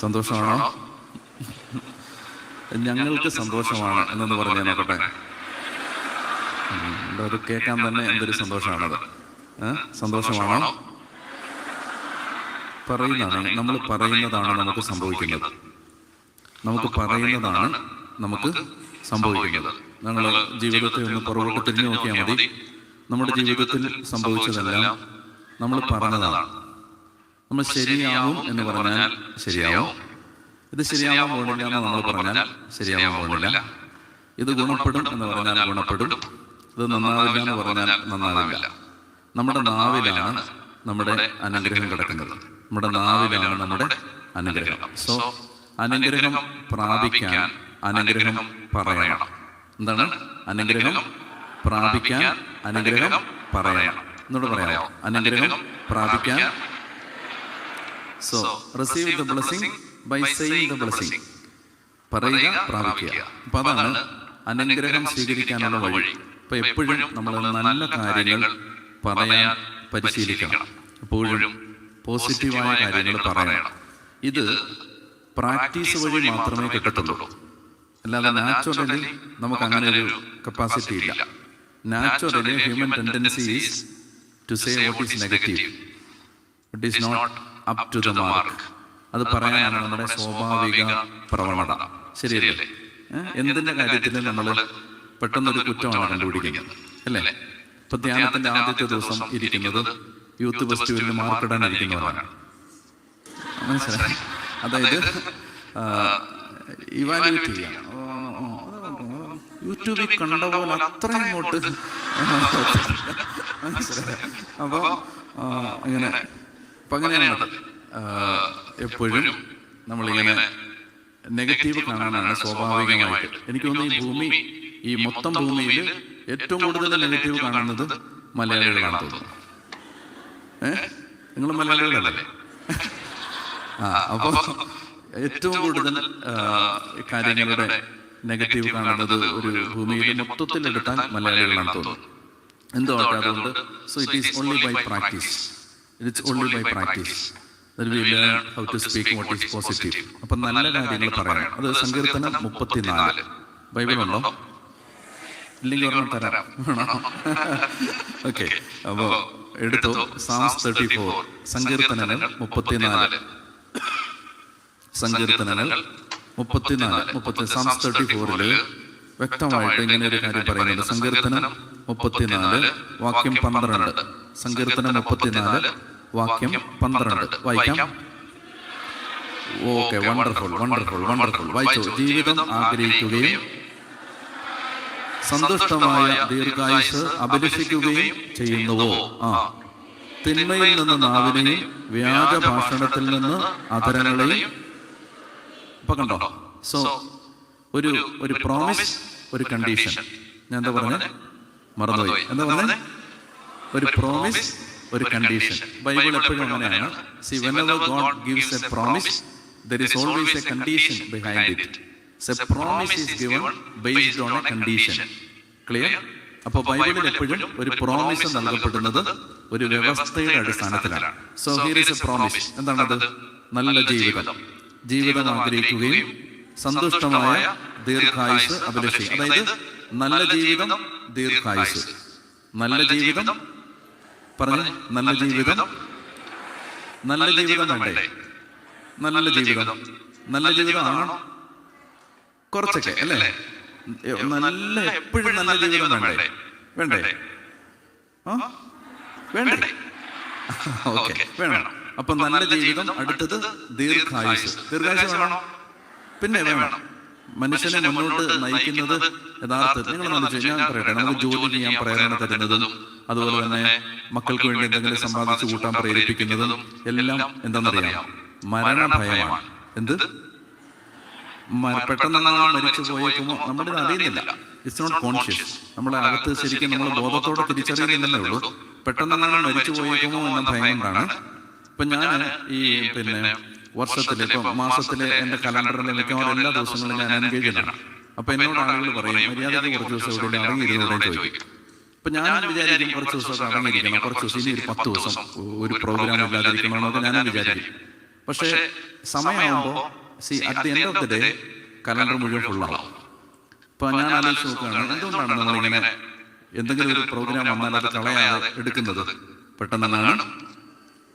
സന്തോഷമാണോ? ഞങ്ങൾക്ക് സന്തോഷമാണ് എന്നൊന്ന് പറഞ്ഞു നോക്കട്ടെ. അത് കേൾക്കാൻ തന്നെ എന്തൊരു സന്തോഷമാണത്? സന്തോഷമാണോ? പറയുന്നതാണ്. നമ്മൾ പറയുന്നതാണ് നമുക്ക് സംഭവിക്കുന്നത്. നമുക്ക് പറയുന്നതാണ് നമുക്ക് സംഭവിക്കുന്നത്. ഞങ്ങൾ ജീവിതത്തെ ഒന്ന് പുറകോട്ട് തിരിഞ്ഞു നോക്കിയാൽ മതി. നമ്മുടെ ജീവിതത്തിൽ സംഭവിച്ചതെല്ലാം നമ്മൾ പറഞ്ഞതാണ്. നമ്മൾ ശരിയാവും എന്ന് പറഞ്ഞാൽ ശരിയാവും. ഇത് ശരിയാവാൻ പോകുന്നില്ല എന്ന് നമ്മൾ പറഞ്ഞാൽ ശരിയാവാൻ പോകുന്നില്ല ഇത് ഗുണപ്പെടും എന്ന് പറഞ്ഞാൽ ഗുണപ്പെടും. ഇത് നന്നാവില്ല എന്ന് പറഞ്ഞാൽ നന്നാവില്ല. നമ്മുടെ നാവിലാണ് നമ്മുടെ അനുഗ്രഹം കിടക്കുന്നത്. നമ്മുടെ നാവിലാണ് നമ്മുടെ അനുഗ്രഹം. സോ അനുഗ്രഹം പ്രാപിക്കാൻ അനുഗ്രഹം പറയണം. എന്താണ്? അനുഗ്രഹം പ്രാപിക്കാൻ അനുഗ്രഹം പറയണം. എന്നോട് പറയാമോ? അനുഗ്രഹം പ്രാപിക്കാൻ so receive the blessing by saying the blessing പറയുക പ്രാപിക്കുക. അപ്പൊ അതാണ് അനുഗ്രഹം സ്വീകരിക്കാനുള്ള വഴി. അപ്പൊ എപ്പോഴും നമ്മൾ നല്ല കാര്യങ്ങൾ പറയാൻ പരിശീലിക്കണം. എപ്പോഴും പോസിറ്റീവായ കാര്യങ്ങൾ പറയണം. ഇത് പ്രാക്ടീസ് വഴി മാത്രമേ കിട്ടത്തുള്ളൂ. അല്ലാതെ നാച്ചുറലി നമുക്ക് അങ്ങനെ ഒരു കപ്പാസിറ്റി ഇല്ല. Naturally human tendency is to say what is negative it is not up to the mark അത് പറയാനാണ് നമ്മുടെ സ്വാഭാവിക പ്രവണത. ശരിയല്ലേ? എന്തിന്റെ കാര്യത്തിൽ നമ്മൾ പെട്ടെന്നൊരു കുറ്റമാണ് കണ്ടുപിടിക്കുന്നത്. അല്ലേ? ഇപ്പൊ ധ്യാനത്തിന്റെ ആദ്യത്തെ ദിവസം ഇരിക്കുന്നത് യൂത്ത് ഫെസ്റ്റിവലിന് മാർക്കിടാൻ ഇരിക്കുന്നവരാണ് മനസ്സിലായി? അതായത് ഇവാലുവേറ്റ് ചെയ്യാം. യൂട്യൂബിൽ കണ്ട പോലെ അത്ര ഇങ്ങോട്ട് മനസ്സിലായി? അപ്പൊ അങ്ങനെ അപ്പൊ അങ്ങനെയാണ് എപ്പോഴും നമ്മളിങ്ങനെ നെഗറ്റീവ് കാണാനാണ് സ്വാഭാവികമായിട്ട്. എനിക്ക് തോന്നുന്നു ഈ ഭൂമി ഈ മൊത്തം ഭൂമിയിൽ ഏറ്റവും കൂടുതൽ നെഗറ്റീവ് കാണുന്നത് മലയാളികളാണ് തോന്നുന്നു. ഏഹ് നിങ്ങൾ മലയാളികളല്ലേ? ആ അപ്പോൾ ഏറ്റവും കൂടുതൽ കാര്യങ്ങളുടെ നെഗറ്റീവ് കാണുന്നത് ഒരു ഭൂമിയിൽ മൊത്തത്തിൽ എടുത്താൽ മലയാളികളാണ് തോന്നുന്നു എന്തോ അതുകൊണ്ട്? So it is only by practice it's only by practice we learn how to speak what is positive അപ്പൊ നല്ല കാര്യങ്ങൾ പറയണം അത് സങ്കീർത്തനം മുപ്പത്തിനാല്. ബൈബിൾ ഉണ്ടോ? ഇല്ലെങ്കിൽ ഒരെണ്ണം തരാം. ഓക്കെ അപ്പോ എടുത്തു. സാംസ് തേർട്ടി ഫോർ സങ്കീർത്തനങ്ങൾ മുപ്പത്തിനാല്. സങ്കീർത്തനങ്ങൾ മുപ്പത്തിനാല്. മുപ്പത്തി സാംസ് തേർട്ടി ഫോറിൽ വ്യക്തമായിട്ട് ഇങ്ങനെ ഒരു കാര്യം പറയുന്നുണ്ട്. സങ്കീർത്തനം മുപ്പത്തിനാല് വാക്യം പന്ത്രണ്ട്. സങ്കീർത്തനം മുപ്പത്തിനാല് വാക്യം പന്ത്രണ്ട്. വായിക്കാം? ഓക്കെ വണ്ടർഫുൾ വണ്ടർഫുൾ വണ്ടർഫുൾ വായിച്ചു. ജീവിതം ആഗ്രഹിക്കുകയും സന്തുഷ്ടമായ ദീർഘായുസ് അഭിലഷിക്കുകയും ചെയ്യുന്നുവോ? ആ. തിന്മയിൽ നിന്ന് നാവിനെയും വ്യാജ ഭാഷണത്തിൽ നിന്ന് അധരങ്ങളെയും ഇപ്പൊ കണ്ടോ? സോ ഒരു ഒരു പ്രോമിസ് ഒരു കണ്ടീഷൻ ഞാൻ എന്താ പറഞ്ഞത് മറന്നുപോയി. എന്താ പറഞ്ഞ? ഒരു പ്രോമിസ് ഒരു കണ്ടീഷൻ ബൈബിൾ എപ്പോഴും അങ്ങനെയാണ്. See whenever God gives a promise there is always a condition behind it the promise is given based on a condition clear അപ്പോൾ ബൈബിളിൽ എപ്പോഴും ഒരു പ്രോമിസ് നൽകപ്പെടുന്നത് ഒരു വ്യവസ്ഥയുടെ അടിസ്ഥാനത്തിലാണ്. So here is a promise എന്താണത് നല്ല ജീവിതം. ജീവിതം. ആഗ്രഹിക്കുകയും സന്തുഷ്ടമായ ദീർഘായുസ് അഭിലഷിക്കും അതായത് നല്ല ജീവിതം ദീർഘായുസ്. നല്ല ജീവിതം പറഞ്ഞു നല്ല ജീവിതം നല്ല ജീവിതം വേണ്ടേ? നല്ല ജീവിതം. നല്ല ജീവിതം ആണോ കുറച്ചൊക്കെ അല്ലേ? നല്ല എപ്പോഴും നല്ല ജീവിതം വേണ്ടേ? വേണ്ടേ? വേണ്ടേ? ഓക്കെ വേണം. അപ്പൊ നല്ല ജീവിതം അടുത്തത് ദീർഘായുസ്. ദീർഘായുസ്. വേണോ. പിന്നെ വേണം. മനുഷ്യനെ മുന്നോട്ട് നയിക്കുന്നത് യഥാർത്ഥത്തിൽ നിങ്ങൾ മനസ്സിലായി ഞാൻ പറയട്ടെ. നമുക്ക് ജോലി ചെയ്യാൻ പ്രേരണ തരുന്നതും അതുപോലെ തന്നെ മക്കൾക്ക് വേണ്ടി എന്തെങ്കിലും സമ്പാദിച്ചു കൂട്ടാൻ പ്രേരിപ്പിക്കുന്നതും എല്ലാം എന്താണെന്നറിയാം മരണഭയമാണ്. എന്ത്? നമ്മൾ മരിച്ചു പോയേക്കുമ്പോൾ നമ്മളിത് അറിയുന്നില്ല ഇറ്റ്സ് നോട്ട് കോൺഷ്യസ് നമ്മുടെ അകത്ത് ശരിക്കും നമ്മൾ ബോധത്തോടെ തിരിച്ചറിയുന്നില്ലല്ലേ ഉള്ളൂ. പെട്ടെന്ന് നമ്മൾ മരിച്ചു പോയേക്കുമോ എന്ന ഭയം കൊണ്ടാണ് ഇപ്പൊ ഞാൻ ഈ പിന്നെ വർഷത്തിലെ ഇപ്പൊ മാസത്തിലെ എന്റെ കലണ്ടറിലെ മിക്കവാറും എല്ലാ ദിവസങ്ങളും ഞാൻ എൻഗേജ് അപ്പം അപ്പൊ എന്നോട് ആളുകൾ പറയും മര്യാദയ്ക്ക് കുറച്ച് ദിവസം ഇവിടെ അടങ്ങിയിരുന്നോടെ ചോദിക്കും. അപ്പം ഞാൻ വിചാരിക്കും കുറച്ച് ദിവസം അടങ്ങിയിരിക്കണം കുറച്ച് ദിവസം ഇനി ഒരു പത്ത് ദിവസം ഒരു പ്രോഗ്രാം ഇല്ലാതിരിക്കണമെന്നൊക്കെ ഞാനും വിചാരിക്കും. പക്ഷേ സമയമാകുമ്പോൾ see at the end of the day calendar മുഴുവൻ ഫുള്ളാവും അപ്പം ഞാൻ ആലോചിച്ച് നോക്കുകയാണ് എന്തുകൊണ്ടാണ് നമ്മളിങ്ങനെ എന്തെങ്കിലും ഒരു പ്രോഗ്രാം വന്നാൽ അത് കളയാതെ എടുക്കുന്നത്? പെട്ടെന്നാണ്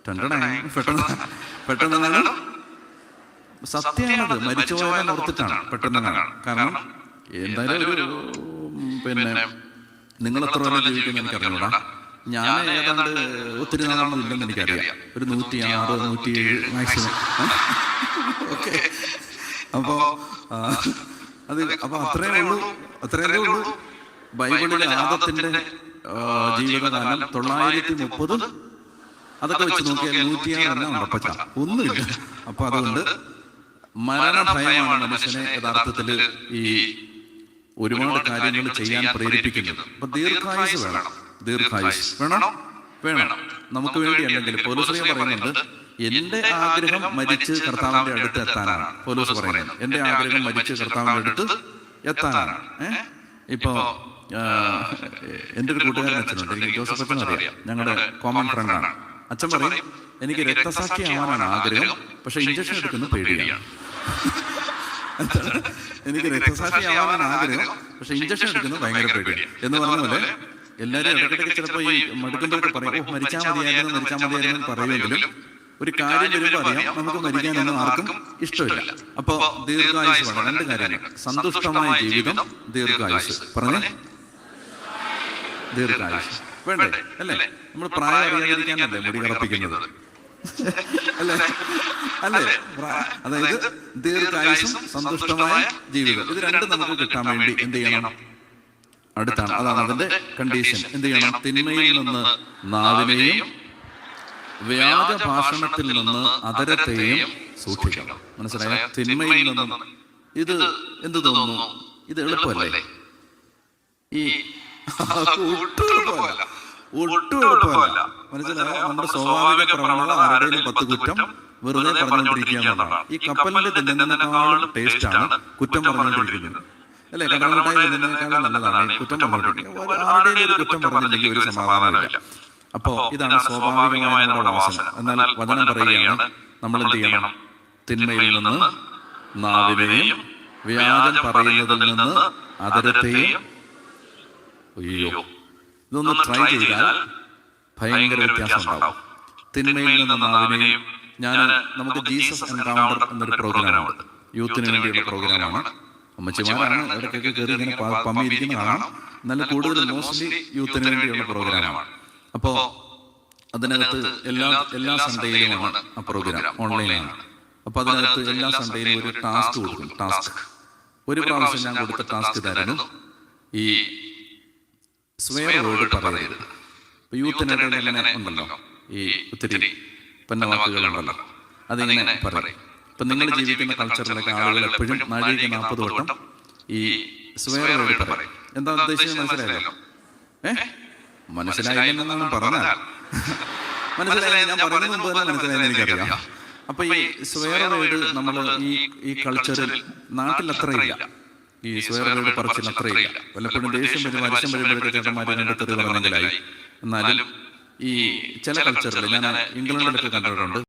പെട്ടെന്ന് പെട്ടെന്നാണ് സത്യമാണത്. മരിച്ചു പോയാൽ ഓർത്തിട്ടാണ് പെട്ടെന്നാണ് കാരണം എന്തായാലും ഒരു പിന്നെ നിങ്ങൾ എത്ര കൊല്ലം എനിക്ക് അറിഞ്ഞൂടാ ഞാൻ ഏതാണ്ട് ഒത്തിരി നാളൊന്നും ഇല്ലെന്ന് എനിക്കറിയാം. ഒരു നൂറ്റി ആറ് നൂറ്റി ഏഴ് മാക്സിമം. ഓക്കെ. അപ്പോ അത് അപ്പൊ അത്രേ ഉള്ളൂ. അത്രേ ഉള്ളൂ. ബൈബിളിലെ ആദത്തിന്റെ ജീവിതകാലം തൊള്ളായിരത്തി മുപ്പത് അതൊക്കെ വെച്ച് നോക്കിയാൽ നൂറ്റിയാറ് ഉറപ്പച്ച ഒന്നുമില്ല. അപ്പൊ അതുകൊണ്ട് മരണഭയമാണ് മനുഷ്യനെ യഥാർത്ഥത്തിൽ ഈ ഒരുപാട് കാര്യങ്ങൾ ചെയ്യാൻ പ്രേരിപ്പിക്കുന്നത്. അപ്പൊ ദീർഘായുസ് വേണം. ദീർഘായുസ് വേണം. വേണം. നമുക്ക് വേണ്ടി അല്ലെങ്കിൽ പോലീസ് പറയുന്നുണ്ട് എന്റെ ആഗ്രഹം മരിച്ച് കർത്താവിന്റെ അടുത്ത് എത്താനാണ്. പോലീസ് പറയുന്നത് എന്റെ ആഗ്രഹം മരിച്ച് കർത്താവിന്റെ അടുത്ത് എത്താനാണ്. ഏഹ് ഇപ്പോ എന്റെ ഒരു കൂട്ടുകാരൻ അച്ഛനുണ്ട്. എനിക്ക് ജോസഫ് ഞങ്ങളുടെ കോമൺ ഫ്രണ്ടാണ് അച്ഛൻ പറയും എനിക്ക് രക്തസാക്ഷി ആവാനാണ് ആഗ്രഹം പക്ഷെ ഇഞ്ചക്ഷൻ എടുക്കുന്ന പേടിയാണ്. എനിക്ക് രക്തസാക്ഷി ആവാനാണ് ആഗ്രഹം പക്ഷെ ഇഞ്ചക്ഷൻ എടുക്കുന്ന ഭയങ്കര പേടിയാണ്. എന്ന് പറഞ്ഞ പോലെ എല്ലാവരും ഇടയ്ക്കിടയ്ക്ക് ചിലപ്പോൾ ഈ മടുക്കുമ്പോഴൊക്കെ പറയും മരിച്ചാൽ മതിയായിരുന്നു മരിച്ചാൽ മതിയായിരുന്നു പറയുമെങ്കിലും ഒരു കാര്യം വരുമ്പോൾ അറിയാം നമുക്ക് മരിക്കാനൊന്നും ആർക്കും ഇഷ്ടമില്ല. അപ്പോ ദീർഘായുസ് വേണം രണ്ട് കാര്യങ്ങൾ. സന്തുഷ്ടമായ ജീവിതം ദീർഘായുസ്. പറഞ്ഞേ? ദീർഘായുസ്. വേണ്ടേ? അല്ലേ? നമ്മൾ പ്രായം അറിയാതിരിക്കാനല്ലേ മുടി കറപ്പിക്കുന്നത്? അല്ലേ? അല്ലേ? അതായത് ദീർഘായുസും സന്തുഷ്ടമായ ജീവിതം ഇത് രണ്ടും നമുക്ക് കിട്ടാൻ വേണ്ടി എന്ത് ചെയ്യണം? അടുത്താണ്. അതാണ് അതിന്റെ കണ്ടീഷൻ എന്ത് ചെയ്യണം? തിന്മയിൽ നിന്ന് നാവിനെയും വ്യാജ ഭാഷണത്തിൽ നിന്ന് അതരത്തെയും സൂക്ഷിക്കണം. മനസ്സിലായ? തിന്മയിൽ നിന്നും ഇത് എന്ത് തോന്നുന്നു? ഇത് എളുപ്പമല്ലേ? ഈ ഒട്ടും എളുപ്പമല്ല ഒട്ടും എളുപ്പമല്ല. മനസ്സിലായോ? നമ്മുടെ സ്വാഭാവിക പ്രവണത ആരുടെയും പത്ത് കുറ്റം വെറുതെ പറഞ്ഞുകൊണ്ടിരിക്കുകയാണ് ഈ കപ്പലിന്റെ തിന്നുന്നതിനേക്കാളും ടേസ്റ്റ് ആണ് കുറ്റം പറഞ്ഞുകൊണ്ടിരിക്കുന്നത്. അല്ലെ? കടലമിഠായി തിന്നുന്നതിനേക്കാളും നല്ലതാണ്. കുറ്റം പറഞ്ഞുകൊണ്ടിരിക്കുന്നത്. ആരുടെയും ഒരു കുറ്റം പറഞ്ഞില്ലെങ്കിൽ ഒരു സമാധാനമില്ല. അപ്പോ ഇതാണ് സ്വാഭാവികമായ നമ്മുടെ അവസരം എന്നാൽ വചനം പറയുകയാണ്. നമ്മൾ എന്ത് ചെയ്യണം? തിന്മയിൽ നിന്ന് നാവിനെയും വ്യാജം പറയുന്നതിൽ നിന്ന് അതരത്തെയും അയ്യോ. ഇതൊന്ന് ട്രൈ ചെയ്താൽ ഭയങ്കര വ്യത്യാസം ഉണ്ടാവും. തിന്മയിൽ നിന്ന് നാവിനെയും ഞാൻ നമുക്ക് ജീസസ് എൻകൗണ്ടർ എന്നൊരു പ്രോഗ്രാമാണ് യൂത്തിന് വേണ്ടിയുള്ള പ്രോഗ്രാമാണ് അമ്മച്ചിമാരാണ് ഇടയ്ക്കൊക്കെ കയറി ഇങ്ങനെ പമ്മിയിരിക്കുന്നതാണ്. പമ്മിയിരിക്കുന്ന കാണാം എന്നാലും കൂടുതൽ മോസ്റ്റ്ലി യൂത്തിന് വേണ്ടിയുള്ള പ്രോഗ്രാമാണ് അപ്പോ അതിനകത്ത് എല്ലാ എല്ലാ സൺഡേയിലുമാണ് ആ പ്രോഗ്രാം ഓൺലൈനാണ് അപ്പൊ അതിനകത്ത് എല്ലാ സൺഡേയിലും ഒരു ടാസ്ക് കൊടുക്കും ടാസ്ക് ഒരു പ്രാവശ്യം ഞാൻ കൊടുത്ത ടാസ്ക് ഇതായിരുന്നു. ഈ സ്വയം വേർഡ് പറയരുത്. ഇപ്പൊ യൂത്തിനിടയിൽ ഇങ്ങനെ ഉണ്ടല്ലോ. ഈ ഒത്തിരി പന്നവാക്കുകളുണ്ടല്ലോ. അതിങ്ങനെ പറയും. ഇപ്പൊ നിങ്ങൾ ജീവിക്കുന്ന കൾച്ചറിലൊക്കെ ആളുകൾ എപ്പോഴും നാഴിക നാൽപ്പത് വട്ടം ഈ സ്വയം വേർഡ് പറയും. എന്താ ഉദ്ദേശിച്ചത് മനസ്സിലായല്ലോ? ഏ? മനസ്സിലായില്ലെന്നാണ് പറഞ്ഞാൽ മനസ്സിലായി ഞാൻ പറയുന്നത് മുമ്പ് തന്നെ മനസ്സിലായെന്ന് എനിക്കറിയാം. അപ്പൊ ഈ സ്വയം വേർഡ് നമ്മൾ ഈ ഈ കൾച്ചറിൽ നാട്ടിൽ അത്രയില്ല ഈ സ്വയറുകളുടെ പറച്ചിൽ അത്രയില്ല. വല്ലപ്പോഴും ദേഷ്യം വരും മനുഷ്യൻ വരുമ്പോഴൊക്കെ ചേട്ടന്മാരെ രണ്ട് തെറി പറഞ്ഞെങ്കിലായി എന്നാലും ഈ ചില കൾച്ചറിൽ ഞാൻ ഇംഗ്ലണ്ടിലൊക്കെ കണ്ടിട്ടുണ്ട്.